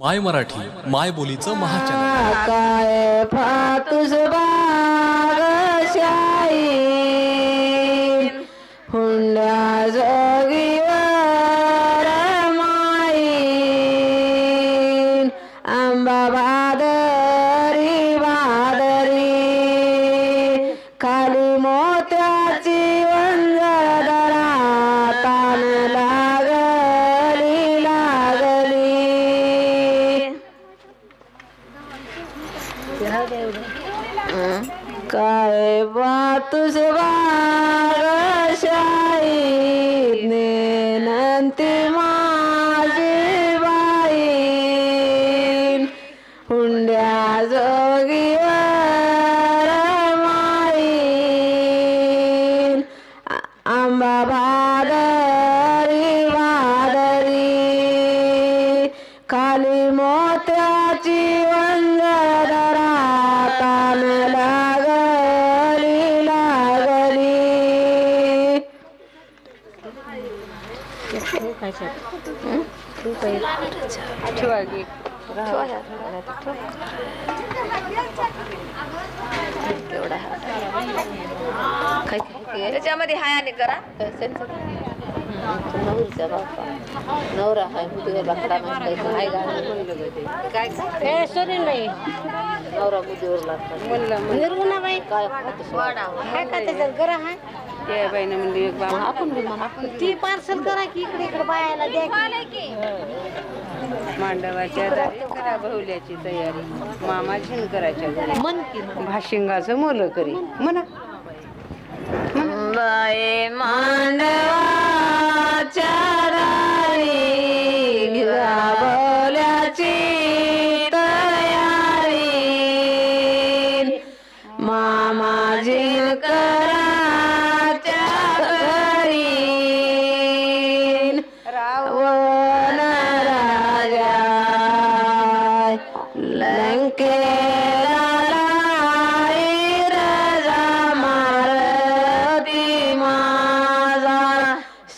माय मराठी माय बोलीचं महाचॅनल. काय फातुस आंबा काय बा बातुस बाई नंती माझी बाई. हुंड्या जोगी त्याच्यामध्ये हाय आणि करा नवरीचा बापा नवरा हाय बाकडा माहिती काय काय सोनी नाही. नवरा बुद्धीवर लागतात. निर्गुणाबाई काय काय का त्याच्यात? गरा हाय. ते बाईनं म्हणली एक बाबा आपण बी म्हणा ती पार्सल करा की इकडे इकडे बायाला द्या की. मांडवाच्या दारी करा बहुल्याची तयारी. मामा झिनकराच्या घरी. मन की भाशिंगाचं मुलं करी. म्हणा. बाई मांडवाच्या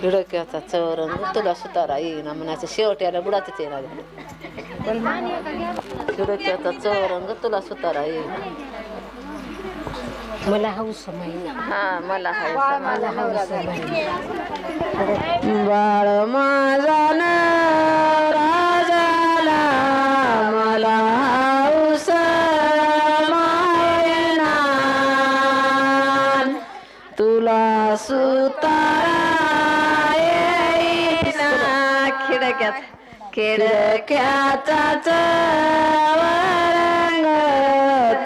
खिडक्याचा चौरंग तुला सुतारा येईना म्हणायचं शेवट्याला बुडाच येणार खिडक्याचा चौरंग तुला सुतारा येईना. मला हौस हा मला मला हौस बाळ माझा खिडक्यात. खिडक्याचा चवरंग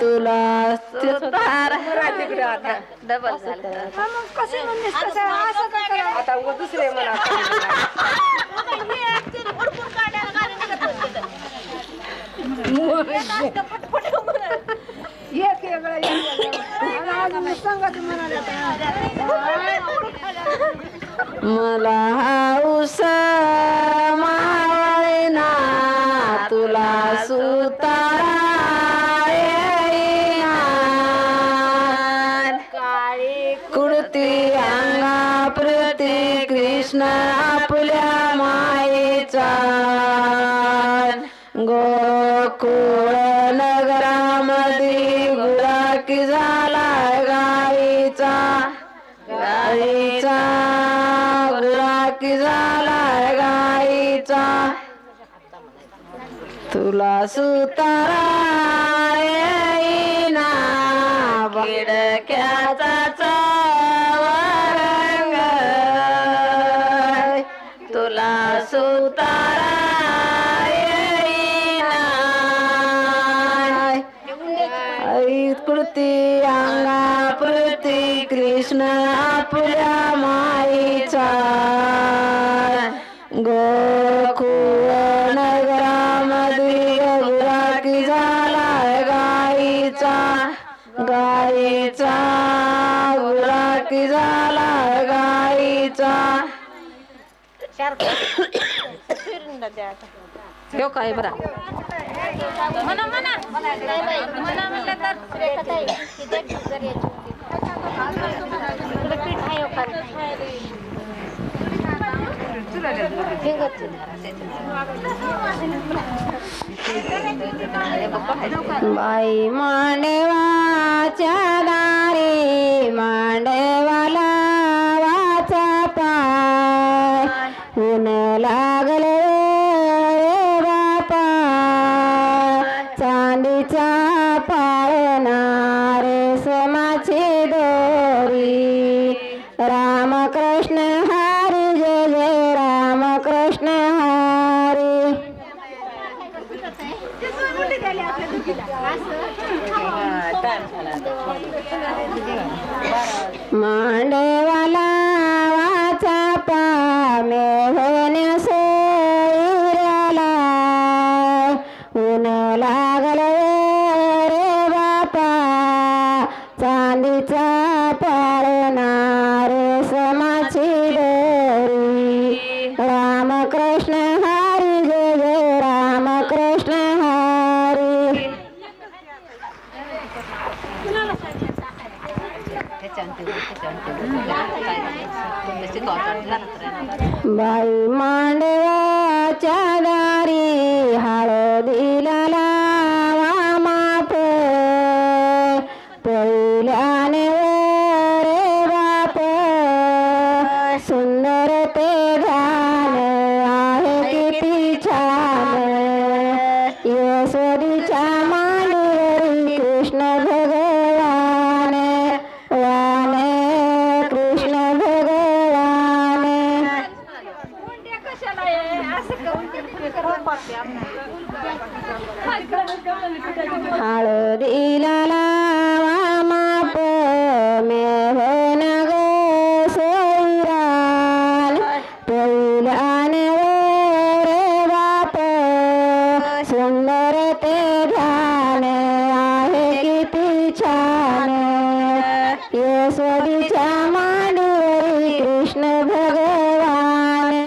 तुला डबल आता दुसरे म्हणा एक वेगळं मला हाऊस मावळेना तुला सुतारा येईना. कुडती अंगा प्रती कृष्ण आपल्या गाईचा गोकुळ तुला सुतारा येईना. बिडक्याचा तुला सुतारा येईना. कृती अंगा प्रती कृष्ण आपल्या गाईचा गुराकी झालाय गाईचा. ठेव काय बरा. बाई मांडवाच्या மாட बाई मांडवाच्या दारी हळदीला लावा माप. पहिल्याने रे बाप. सुंदर हळदीला